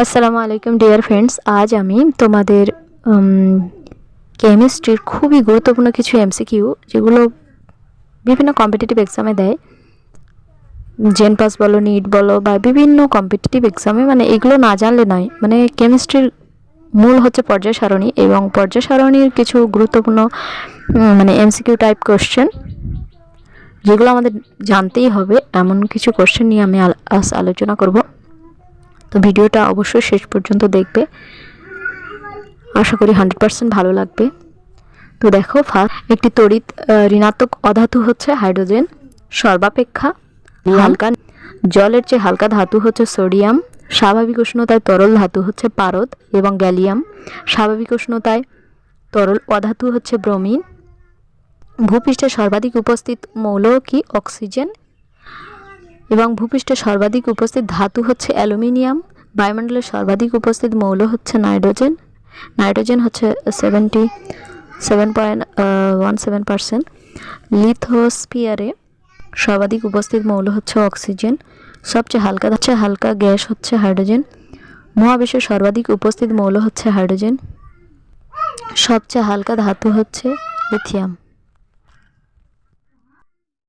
আসসালামু আলাইকুম dear friends আজ আমি তোমাদের কেমিস্ট্রির খুবই গুরুত্বপূর্ণ কিছু এমসিকিউ যেগুলো বিভিন্ন কম্পিটিটিভ এক্সামে দেয়। জেন পাস বলো নিট বলো বা বিভিন্ন কম্পিটিটিভ এক্সামে মানে এগুলো না জানলে নয়। মানে কেমিস্ট্রির মূল হচ্ছে পর্যায় সারণী এবং পর্যায় সারণীর কিছু গুরুত্বপূর্ণ মানে এমসিকিউ টাইপ কোশ্চেন যেগুলো আমাদের জানতেই হবে। এমন কিছু কোশ্চেন নিয়ে আমি আলোচনা করব। তো ভিডিওটা অবশ্যই শেষ পর্যন্ত দেখবে। আশা করি হান্ড্রেড পার্সেন্ট ভালো লাগবে। তো দেখো ফার্স্ট একটি তড়িৎ ঋণাত্মক অধাতু হচ্ছে হাইড্রোজেন সর্বাপেক্ষা হালকা জলের চেয়ে হালকা ধাতু হচ্ছে সোডিয়াম স্বাভাবিক উষ্ণতায় তরল ধাতু হচ্ছে পারদ এবং গ্যালিয়াম স্বাভাবিক উষ্ণতায় তরল অধাতু হচ্ছে ব্রোমিন। ভূপৃষ্ঠে সর্বাধিক উপস্থিত মৌল কি? অক্সিজেন এবং ভূপৃষ্ঠে সর্বাধিক উপস্থিত ধাতু হচ্ছে অ্যালুমিনিয়াম বায়ুমণ্ডলে সর্বাধিক উপস্থিত মৌল হচ্ছে নাইট্রোজেন। নাইট্রোজেন হচ্ছে seventy seven point one seven percent লিথোস্পিয়ারে সর্বাধিক উপস্থিত মৌল হচ্ছে অক্সিজেন। সবচেয়ে হালকা হচ্ছে হালকা গ্যাস হচ্ছে হাইড্রোজেন। মহাবিশ্বের সর্বাধিক উপস্থিত মৌল হচ্ছে হাইড্রোজেন। সবচেয়ে হালকা ধাতু হচ্ছে লিথিয়াম।